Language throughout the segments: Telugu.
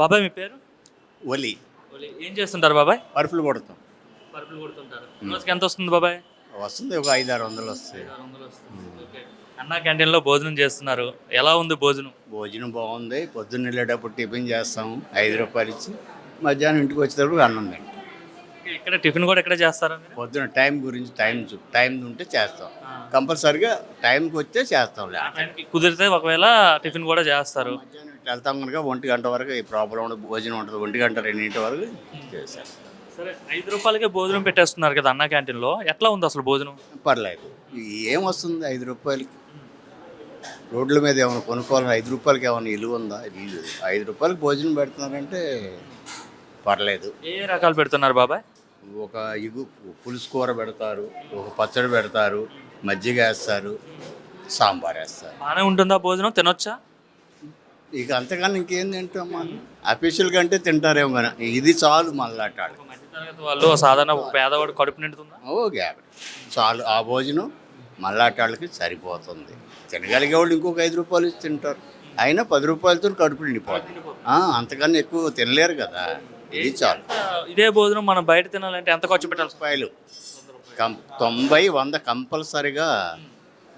బాబాయ్ మీ పేరు? ఒలి. ఏం చేస్తుంటారు బాబాయ్? పరుపులు కొడతాం. పరుపులు కొడుతుంటారు. రోజుకి ఎంత వస్తుంది బాబాయ్? వస్తుంది ఒక ఐదు ఆరు వందలు వస్తాయి అన్నా క్యాంటీన్లో భోజనం చేస్తున్నారు. ఎలా ఉంది భోజనం? భోజనం బాగుంది. పొద్దున్న వెళ్ళేటప్పుడు టిఫిన్ చేస్తాము ఐదు రూపాయలు ఇచ్చి మధ్యాహ్నం ఇంటికి వచ్చేటప్పుడు అన్నం తింటాం. ఇక్కడ టిఫిన్ కూడా ఇక్కడ చేస్తారా మీరు? పొద్దున టైం గురించి టైం చూ- టైం ఉంటే చేస్తాం. కంపల్సరిగా టైంకి వస్తే చేస్తాం ఆ టైంకి కుదిరితే ఒకవేళ టిఫిన్ కూడా చేస్తారు. మధ్యాహ్నం వెళ్తాం కనుక ఒంటి గంట వరకు ఈ ప్రాబ్లం ఉండదు భోజనం ఉంటుంది ఒంటి గంట రెండింటి వరకు చేస్తాం సరే ఐదు రూపాయలకే భోజనం పెట్టేస్తున్నారు కదా అన్నా క్యాంటీన్లో. ఎట్లా ఉంది అసలు భోజనం? పర్లేదు. ఏం వస్తుంది ఐదు రూపాయలకి? రోడ్ల మీద ఏమైనా కొనుక్కోవాలని ఐదు రూపాయలకి ఏమైనా ఇల్లు ఉందా? ఇది లేదు. ఐదు రూపాయలకి భోజనం పెడుతున్నారంటే పర్లేదు. ఏ ఏ రకాలు పెడుతున్నారు బాబాయ్? ఒక ఇగు పులుసు కూర పెడతారు ఒక పచ్చడి పెడతారు మజ్జిగ వేస్తారు సాంబార్ వేస్తారు. బాగానే ఉంటుందా భోజనం? తినొచ్చా? ఇక అంతకన్నా ఇంకేం తింటామా అఫీషియల్ కంటే తింటారేమో కానీ ఇది చాలు మధ్యతరగతి వాళ్ళు సాధారణ పేదవాడు కడుపు నిండుతుందా? ఓ గ్యాప్. చాలు ఆ భోజనం మళ్ళాటాళ్ళకి సరిపోతుంది. తినగలిగే వాళ్ళు ఇంకొక ఐదు రూపాయలు ఇచ్చి తింటారు. అయినా పది రూపాయలతో కడుపు నిండిపోతుంది అంతకన్నా ఎక్కువ తినలేరు కదా. ఇది చాలు. ఇదే భోజనం మనం బయట తినాలంటే ఎంత ఖర్చు వస్తుంది? రూపాయలు. కం తొంభై వంద కంపల్సరిగా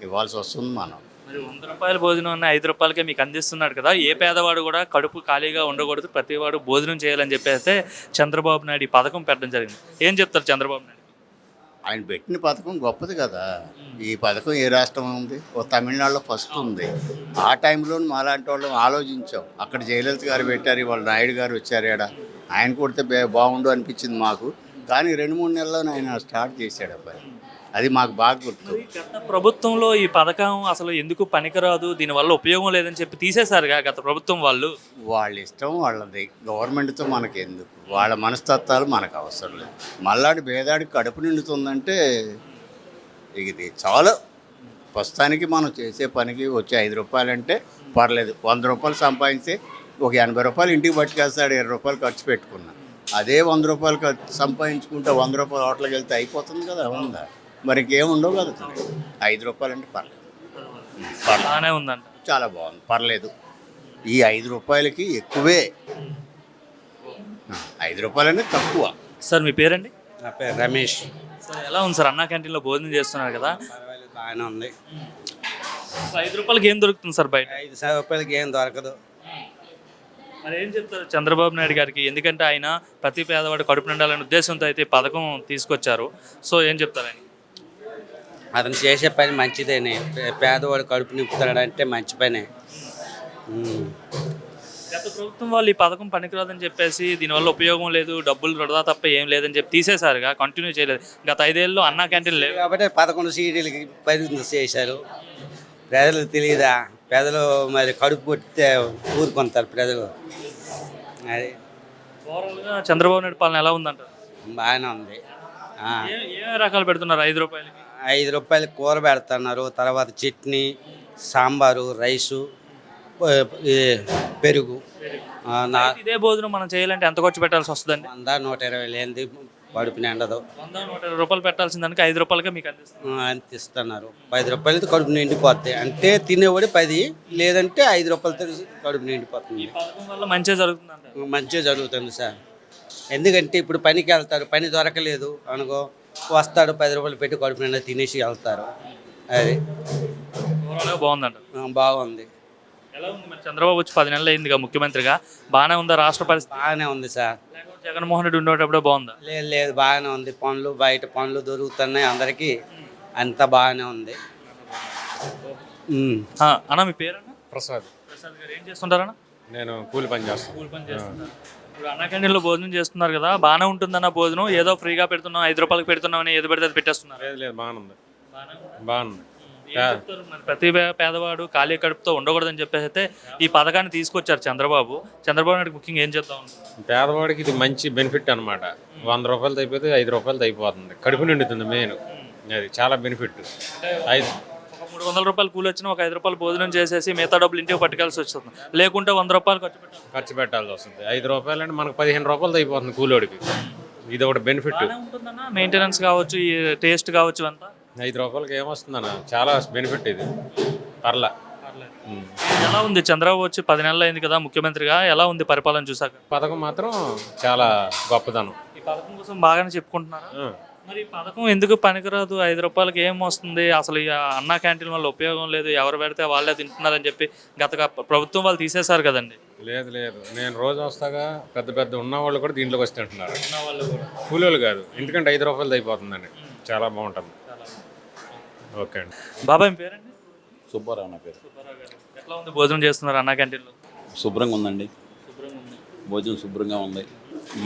ఇవ్వాల్సి వస్తుంది మనం. వంద రూపాయల భోజనం అన్న ఐదు రూపాయలకే మీకు అందిస్తున్నాడు కదా. ఏ పేదవాడు కూడా కడుపు ఖాళీగా ఉండకూడదు. ప్రతివాడు భోజనం చేయాలని చెప్పేస్తే చంద్రబాబు నాయుడు ఈ పథకం పెట్టడం జరిగింది. ఏం చెప్తారు చంద్రబాబు నాయుడు? ఆయన పెట్టిన పథకం గొప్పది కదా. ఈ పథకం ఏ రాష్ట్రం ఉంది? ఓ తమిళనాడులో ఫస్ట్ ఉంది. ఆ టైంలో మాలాంటి వాళ్ళం ఆలోచించాం. అక్కడ జయలలిత గారు పెట్టారు వాళ్ళ నాయుడు గారు వచ్చారు ఇక్కడ ఆయన కొడితే బే- బాగుండు అనిపించింది మాకు. కానీ రెండు మూడు నెలల్లో ఆయన స్టార్ట్ చేశాడు అబ్బాయి. అది మాకు బాగా గుర్తు. గత ప్రభుత్వంలో ఈ పథకం అసలు ఎందుకు పనికిరాదు? దీనివల్ల ఉపయోగం లేదని చెప్పి తీసేశారుగా గత ప్రభుత్వం వాళ్ళు. వాళ్ళ ఇష్టం వాళ్ళది. గవర్నమెంట్తో మనకి ఎందుకు? వాళ్ళ మనస్తత్వాలు మనకు అవసరం లేదు. మళ్ళాడి భేదాడికి కడుపు నిండుతుందంటే ఇది చాలా. ప్రస్తుతానికి మనం చేసే పనికి వచ్చే ఐదు రూపాయలు అంటే పర్లేదు. వంద రూపాయలు సంపాదించి ఒక ఎనభై రూపాయలు ఇంటికి పట్టుకెళ్తాడు ఇరవై రూపాయలు ఖర్చు పెట్టుకున్నా. అదే వంద రూపాయలు ఖర్చు సంపాదించుకుంటే వంద రూపాయలు హోటల్కి వెళ్తే అయిపోతుంది కదా ఉందా మరి ఉండవు కదా. ఐదు రూపాయలు అంటే పర్లేదు. బాగానే ఉందంట. చాలా బాగుంది. పర్లేదు. ఈ ఐదు రూపాయలకి ఎక్కువే. ఐదు రూపాయలనే తక్కువ. సార్ మీ పేరండి? నా పేరు రమేష్. సార్ ఎలా ఉంది సార్? అన్నా క్యాంటీన్లో భోజనం చేస్తున్నారు కదా. పర్వాలేదు బాగానే ఉంది. ఐదు రూపాయలకి ఏం దొరుకుతుంది సార్ బయట? ఐదు రూపాయలకి ఏం దొరకదు. మరి ఏం చెప్తారు చంద్రబాబు నాయుడు గారికి? ఎందుకంటే ఆయన ప్రతి పేదవాడు కడుపు నిండాలనే ఉద్దేశంతో అయితే ఈ పథకం తీసుకొచ్చారు. సో ఏం చెప్తారు ఆయన? అతను చేసే పని మంచిదేనే. పేదవాడు కడుపు నింపుతాడంటే మంచి పనే. గత ప్రభుత్వం వాళ్ళు ఈ పథకం పనికిరాదని చెప్పేసి దీనివల్ల ఉపయోగం లేదు డబ్బులు వృధా తప్ప ఏం లేదని చెప్పి తీసేశారుగా కంటిన్యూ చేయలేదు. గత ఐదేళ్ళు అన్నా క్యాంటీన్ లేవు. కాబట్టి పదకొండు సీడీలకి పరిమితం చేశారు. ప్రజలకు తెలియదా ప్రజలు మరి కడుపు కొట్టితే ఊరుకుంటారు ప్రజలు. అది ఓవరాల్గా చంద్రబాబు నాయుడు పాలన ఎలా ఉందంటారు? బాగానే ఉంది. ఏ రకాలు పెడుతున్నారు ఐదు రూపాయలకి? ఐదు రూపాయలు కూర పెడుతున్నారు. తర్వాత చట్నీ సాంబారు రైసు పెరుగు. నా ఇదే భోజనం మనం చేయాలంటే ఎంత ఖర్చు పెట్టాల్సి వస్తుందండి? వంద నూట ఇరవై లేనిది కడుపు నిండదు. వంద నూట ఇరవై రూపాయలు పెట్టాల్సిన దానికి ఐదు రూపాయలకే మీకు అంత ఇస్తున్నారు పది రూపాయలతో కడుపు నిండిపోతాయి. అంటే తినేవాడు పది లేదంటే ఐదు రూపాయలతో కడుపు నిండిపోతుంది. వల్ల మంచిగా జరుగుతుంది మంచిగా జరుగుతుంది సార్. ఎందుకంటే ఇప్పుడు పనికి వెళ్తారు పని దొరకలేదు అనుకో వస్తాడు పది రూపాయలు పెట్టి కడుపు నిండా తినేసి వెళ్తారు. అది. ఓవరాల్గా ఆ, బాగుంది. ఎలా ఉంది మరి? చంద్రబాబు వచ్చి పది నెలలు అయిందిగా ముఖ్యమంత్రిగా. బాగానే ఉందా రాష్ట్ర పరిస్థితి? బాగానే ఉంది సార్. లేకపోతే జగన్మోహన్ రెడ్డి ఉండేటప్పుడే బాగుందా? లేదు లేదు బాగానే ఉంది. పనులు బయట పనులు దొరుకుతున్నాయి అందరికీ. అంతా బాగానే ఉంది. ఉమ్. ఆ, అన్న మీ పేరన్నా? ప్రసాద్. ప్రసాద్ గారు ఏం చేస్తుంటారన్న? నేను కూలి పని చేస్తాను కూలి పని చేస్తున్నారు ఇప్పుడు అన్న క్యాంటీన్లో భోజనం చేస్తున్నారు కదా బాగానే ఉంటుందన్న భోజనం. ఏదో ఫ్రీగా పెడుతున్నాం ఐదు రూపాయలకి పెడుతున్నాం అని ఏది పెడితే అది పెట్టేస్తున్నారు. లేదు లేదు. బాగుంది ఏం చెప్తారు మరి? ప్రతి పే- పేదవాడు ఖాళీ కడుపుతో ఉండకూడదని చెప్పేసి అయితే ఈ పథకాన్ని తీసుకొచ్చారు చంద్రబాబు. చంద్రబాబు నాయుడు ముఖ్యంగా ఏం చెప్తా పేదవాడికి ఇది మంచి బెనిఫిట్ అనమాట వంద రూపాయలతో అయిపోతే ఐదు రూపాయలతో అయిపోతుంది. కడుపు నిండుతుంది మెయిన్. అది చాలా బెనిఫిట్ ఐదు మూడు వందల రూపాయలు కూలి వచ్చిన ఒక ఐదు రూపాయలు భోజనం చేసేసి మిగతా డబ్బులు ఇంటికి పట్టుకెళ్ళి వస్తుంది. లేకుంటే వంద రూపాయలు ఖర్చు పెట్టాలి. ఖర్చు పెట్టాల్సి వస్తుంది. ఐదు రూపాయలు అంటే మనకు పదిహేను రూపాయలతో అయిపోతుంది కూలోడికి. ఇది ఒకటి బెనిఫిట్ ఉంటుందన్న? మెయింటెనెన్స్ కావచ్చు ఈ టేస్ట్ కావచ్చు అంతా? ఐదు రూపాయలకి ఏమొస్తుందన్న? చాలా బెనిఫిట్ ఇది. పర్లా. ఎలా ఉంది? చంద్రబాబు వచ్చి పది నెలలు అయింది కదా ముఖ్యమంత్రిగా. ఎలా ఉంది పరిపాలన చూసాక పథకం మాత్రం చాలా గొప్పదనం. ఈ పథకం కోసం బాగానే చెప్పుకుంటున్నారా. మరి ఈ పథకం ఎందుకు పనికిరాదు? ఐదు రూపాయలకి ఏం వస్తుంది? అసలు ఈ అన్నా క్యాంటీన్ వల్ల ఉపయోగం లేదు. ఎవరు పెడితే వాళ్ళే తింటున్నారని చెప్పి గత ప్రభుత్వం వాళ్ళు తీసేశారు కదండి. లేదు లేదు. నేను రోజు వస్తాగా పెద్ద పెద్ద ఉన్న వాళ్ళు కూడా దీంట్లోకి వచ్చి తింటున్నారు కూలీలు కాదు. ఎందుకంటే ఐదు రూపాయలు అయిపోతుందండి. చాలా బాగుంటుంది. ఓకే అండి. బాబాయ్ మీ పేరండి? సుబ్బారావు నా పేరు. సుబ్బారావు గారు. ఎట్లా ఉంది భోజనం చేస్తున్నారు అన్నా క్యాంటీన్లో? శుభ్రంగా ఉందండి. శుభ్రంగా ఉంది. భోజనం శుభ్రంగా ఉంది.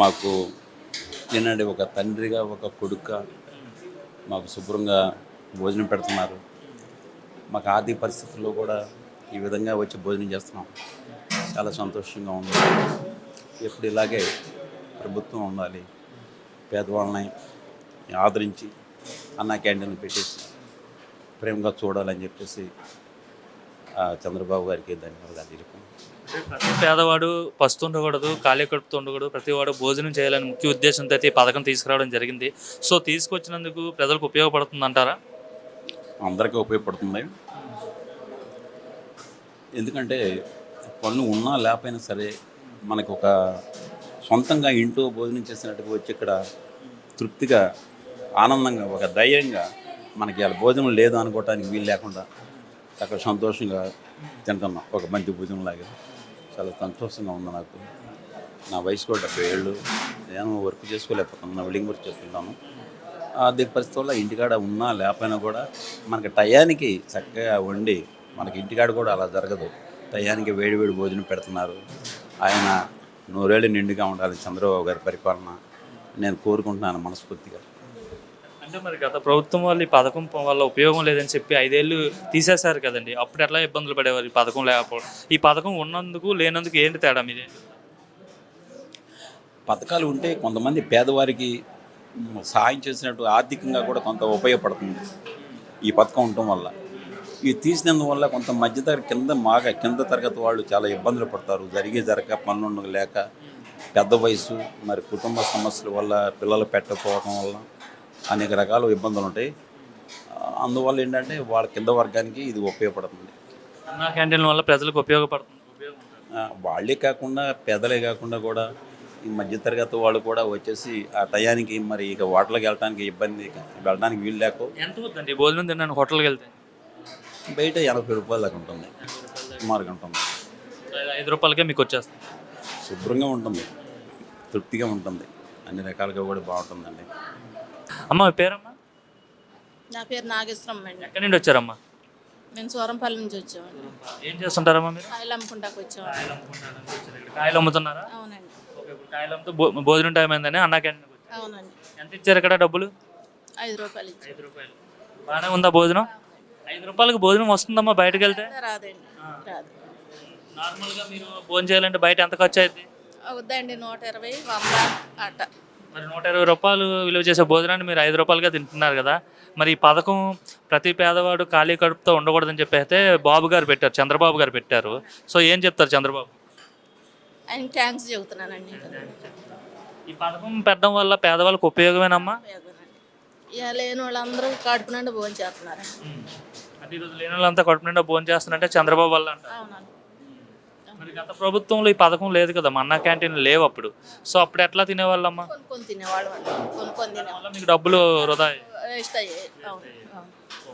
మాకు ఏంటంటే ఒక తండ్రిగా ఒక కొడుక మాకు శుభ్రంగా భోజనం పెడుతున్నారు. మాకు ఆర్థిక పరిస్థితుల్లో కూడా ఈ విధంగా వచ్చి భోజనం చేస్తున్నాం. చాలా సంతోషంగా ఉంది. ఎప్పుడు ఇలాగే ప్రభుత్వం ఉండాలి. పేదవాళ్ళని ఆదరించి అన్న క్యాంటీన్లు పెట్టేసి ప్రేమగా చూడాలని చెప్పేసి ఆ, చంద్రబాబు గారికి ధన్యవాదాలు తెలుపుకుంటున్నాను ప్రతి పేదవాడు పస్తు ఉండకూడదు ఖాళీ కడుపుతూ ఉండకూడదు ప్రతి వాడు భోజనం చేయాలని ముఖ్య ఉద్దేశంతో అయితే ఈ పథకం తీసుకురావడం జరిగింది. సో తీసుకొచ్చినందుకు ప్రజలకు ఉపయోగపడుతుంది అంటారా? అందరికీ ఉపయోగపడుతుంది. ఎందుకంటే పన్ను ఉన్నా లేకపోయినా సరే మనకు ఒక సొంతంగా ఇంట్లో భోజనం చేసినట్టుగా వచ్చి ఇక్కడ తృప్తిగా ఆనందంగా ఒక ధైర్యంగా మనకి ఇలా భోజనం లేదు అనుకోవటానికి వీలు లేకుండా అక్కడ సంతోషంగా తింటున్నాం. ఒక మంచి భోజనం లాగా. చాలా సంతోషంగా ఉంది నాకు. నా వయసు కూడా డెబ్బై ఏళ్ళు. నేను వర్క్ చేసుకోలేకపోతున్నాను. వెల్డింగ్ వర్క్ చేస్తున్నాను అదే పరిస్థితుల్లో ఇంటికాడ ఉన్నా లేకపోయినా కూడా మనకి టయానికి చక్కగా వండి మనకి ఇంటికాడ కూడా అలా జరగదు. టయానికి వేడి వేడి భోజనం పెడుతున్నారు. ఆయన నూరేళ్ళు నిండుగా ఉండాలి చంద్రబాబు గారి పరిపాలన. నేను కోరుకుంటున్నాను మనస్ఫూర్తిగా. అంటే మరి గత ప్రభుత్వం వాళ్ళు ఈ పథకం వల్ల ఉపయోగం లేదని చెప్పి ఐదేళ్ళు తీసేశారు కదండి. అప్పుడు ఎట్లా ఇబ్బందులు పడేవారు ఈ పథకం లేకపోవడం ఈ పథకం ఉన్నందుకు లేనందుకు ఏంటి తేడా మీదే? పథకాలు ఉంటే కొంతమంది పేదవారికి సహాయం చేసినట్టు ఆర్థికంగా కూడా కొంత ఉపయోగపడుతుంది ఈ పథకం ఉండటం వల్ల. ఇది తీసినందువల్ల కొంత మధ్యతరగతి కింద మాగా కింద తరగతి వాళ్ళు చాలా ఇబ్బందులు పడతారు. జరిగే జరగక పనులు లేక పెద్ద వయసు మరి కుటుంబ సమస్యల వల్ల పిల్లలు పెట్టకపోవడం వల్ల అనేక రకాల ఇబ్బందులు ఉంటాయి అందువల్ల ఏంటంటే వాళ్ళ కింద వర్గానికి ఇది ఉపయోగపడుతుంది. అన్నా క్యాంటీన్ వల్ల ప్రజలకు ఉపయోగపడుతుంది. వాళ్ళే కాకుండా పేదలే కాకుండా కూడా ఈ మధ్యతరగతి వాళ్ళు కూడా వచ్చేసి ఆ టయానికి మరి ఇక హోటల్కి వెళ్ళడానికి ఇబ్బంది వెళ్ళడానికి వీలు లేక ఎంత అవుతుందండి? ఈ భోజనం తిన్నాను హోటల్కి వెళ్తే? బయట ఎనభై రూపాయల దాకా ఉంటుంది. సుమారుగా ఉంటుంది. ఐదు రూపాయలకే మీకు వచ్చేస్తుంది. శుభ్రంగా ఉంటుంది. తృప్తిగా ఉంటుంది. అన్ని రకాలుగా కూడా బాగుంటుందండి. అమ్మ మీ పేరమ్మా? నా పేరు నాగేశ్వరం అండి. ఎక్కడి నుండి వచ్చారమ్మా? మేము సూరంపల్లి నుంచి వచ్చామండి. ఏం చేస్తుంటారమ్మా మీరు? కాయలు అమ్ముకుంటాకు వచ్చామండి. కాయలు అమ్ముకుంటారని వచ్చారు ఇక్కడ. కాయలు అమ్ముతున్నారా అవునండి. ఓకే, ఇప్పుడు కాయలు అమ్ముతూ భో- భోజనం టైం అయిందని అన్నా క్యాంటీన్కి వచ్చారు. అవునండి. ఎంత ఇచ్చారు ఇక్కడ డబ్బులు? ఐదు రూపాయలు ఇచ్చి ఐదు రూపాయలు. బాగానే ఉందా భోజనం? ఐదు రూపాయలకి భోజనం వస్తుందమ్మా బయటకు వెళ్తే రాదండి. రాదు నార్మల్గా మీరు భోజనం చేయాలంటే బయట ఎంత ఖర్చు అవుతుంది అవుద్దండి నూట ఇరవై వంద అట్ట మరి నూట ఇరవై రూపాయలు విలువ చేసే భోజనాన్ని మీరు ఐదు రూపాయలుగా తింటున్నారు కదా. మరి ఈ పథకం ప్రతి పేదవాడు ఖాళీ కడుపుతో ఉండకూడదని చెప్పి అయితే బాబు గారు పెట్టారు చంద్రబాబు గారు పెట్టారు. సో ఏం చెప్తారు చంద్రబాబు? ఆయన థ్యాంక్స్ చెబుతున్నానండి. ఈ పథకం పెట్టడం వల్ల పేదవాళ్ళకి ఉపయోగమేనమ్మా. ఇక లేని వాళ్ళందరూ కడుపు నుండి భోజనం చేస్తున్నారండి. అంటే ఈరోజు లేని వాళ్ళంతా కడుపు నిండా భోజనం చేస్తున్నారంటే చంద్రబాబు వల్ల అంట అవునండి. మరి గత ప్రభుత్వంలో ఈ పథకం లేదు కదా అన్న క్యాంటీన్ లేవు అప్పుడు. సో అప్పుడు ఎట్లా తినేవాళ్ళమ్మా? కొనుక్కొని తినేవాళ్ళు అండి. కొనుక్కొని తినేవాళ్ళు. వల్ల మీకు డబ్బులు వృధా అయ్యాయి. వేస్ట్ అయ్యాయి. అవును.